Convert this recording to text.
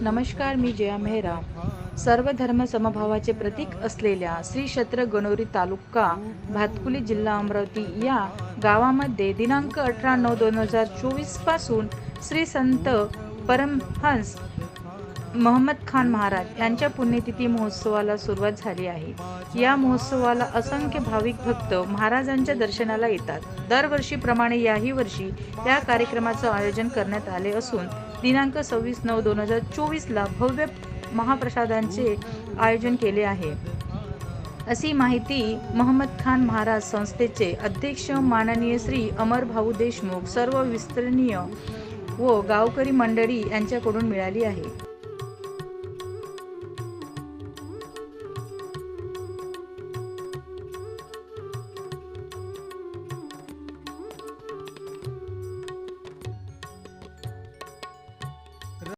नमस्कार मी जया मेहरा. सर्व धर्म समभावाचे प्रतीक असलेल्या श्री क्षेत्र गणोरी तालुका भातकुली जिल्हा अमरावती या गावामध्ये दिनांक अठरा नऊ दोन हजार चोवीसपासून श्री संत परमहंस महम्मद खान महाराज यांच्या पुण्यतिथी महोत्सवाला सुरुवात झाली आहे. या महोत्सवाला असंख्य भाविक भक्त महाराजांच्या दर्शनाला येतात. दरवर्षीप्रमाणे याही वर्षी या कार्यक्रमाचं आयोजन करण्यात आले असून दिनांक सव्वीस नऊ दोन हजार चोवीसला भव्य महाप्रसादांचे आयोजन केले आहे. अशी माहिती मोहम्मद खान महाराज संस्थेचे अध्यक्ष माननीय श्री अमर भाऊ देशमुख सर्व विस्तरणीय व गावकरी मंडळी यांच्याकडून मिळाली आहे.